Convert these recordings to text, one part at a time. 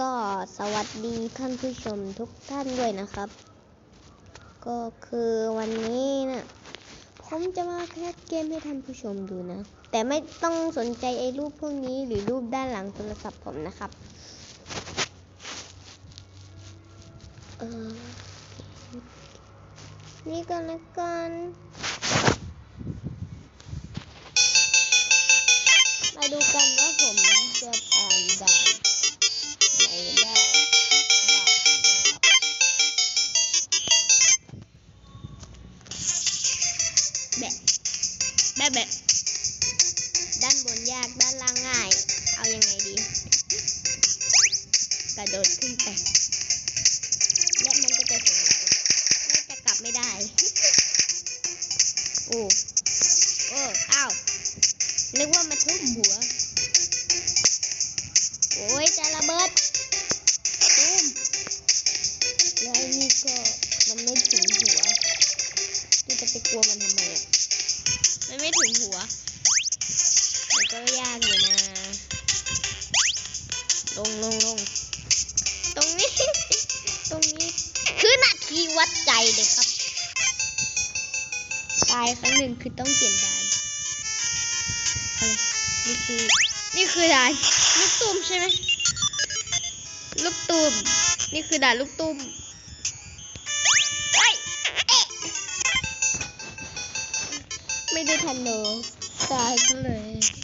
ก็สวัสดีท่านผู้ชมทุกท่านด้วยนะครับ ก็คือวันนี้นะผมจะมาแคสเกมให้ท่านผู้ชมดูนะ แต่ไม่ต้องสนใจไอ้รูปพวกนี้หรือรูปด้านหลังโทรศัพท์ผมนะครับเออนี่กันละกัน แบะแบะแบะด้านบนยากด้านล่างง่าย เอายังไงดี กระโดดขึ้นไป และมันก็จะถึงเราและจะกลับไม่ได้ โอ้ โอ้ อ้าว นึกว่ามาทุ่มหัว โอ้ยจะระเบิดตุ้มแล้วไอ้นี่ก็มันไม่ถึงหัวกูจะไปกลัวมันทำไมอะ มันไม่ถึงหัว มันก็ยากอยู่นะ ลงลงลงตรงนี้ ตรงนี้ คือนาทีวัดใจเลยครับ ตายครั้งหนึ่งคือต้องเปลี่ยนด่านอะไรนี่คือ นี่คือด่านลูกตุ้มใช่ไหมลูกตุ้ม นี่คือด่านลูกตุ้ม hello, Douglas.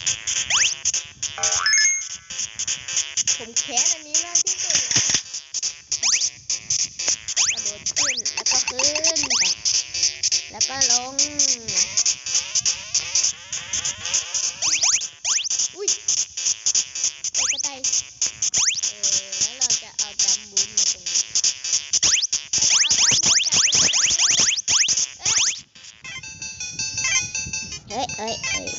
はい。はい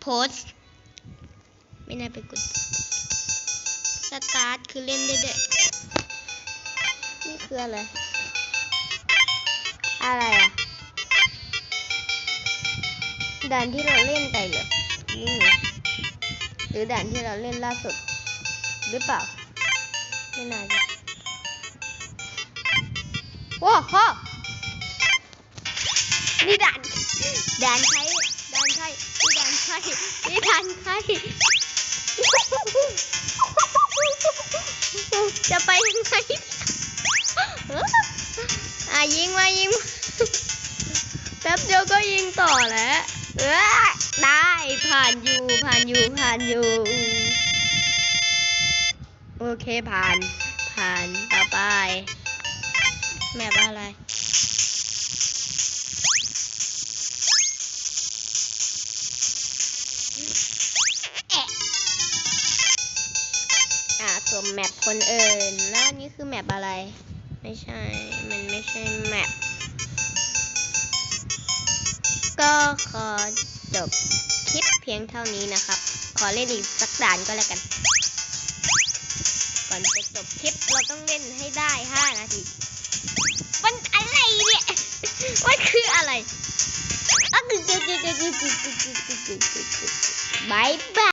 โพสไม่น่าไปกดสตาร์ทคือเล่นได้ด้วยนี่คืออะไร อะไรอะด่านที่เราเล่นไปเหรอนี่หรือด่านที่เราเล่นล่าสุด หรือเปล่า ไม่น่าจะโอ้โหนี่ด่านด่านใครานใครนี่ด่านใครนี่ด่านใครจะไปยังไงอะยิงมายิงแป๊บเดียวก็ยิงต่อแล้วเออได้ผ่านอยู่ผ่านอยู่ผ่านอยู่โอเคผ่านผ่านต่อไปแมปอะไร ส่วนแมปคนอื่นแล้วนนี่คือแมปอะไร ไม่ใช่ มันไม่ใช่แมป ก็ขอจบคลิปเพียงเท่านี้นะครับ ขอเล่นอีกสักด่านก็แล้วกัน ก่อนจะจบคลิปเราต้องเล่นให้ได้ 5 นาที มันอะไรเนี่ยมันคืออะไรบายบาย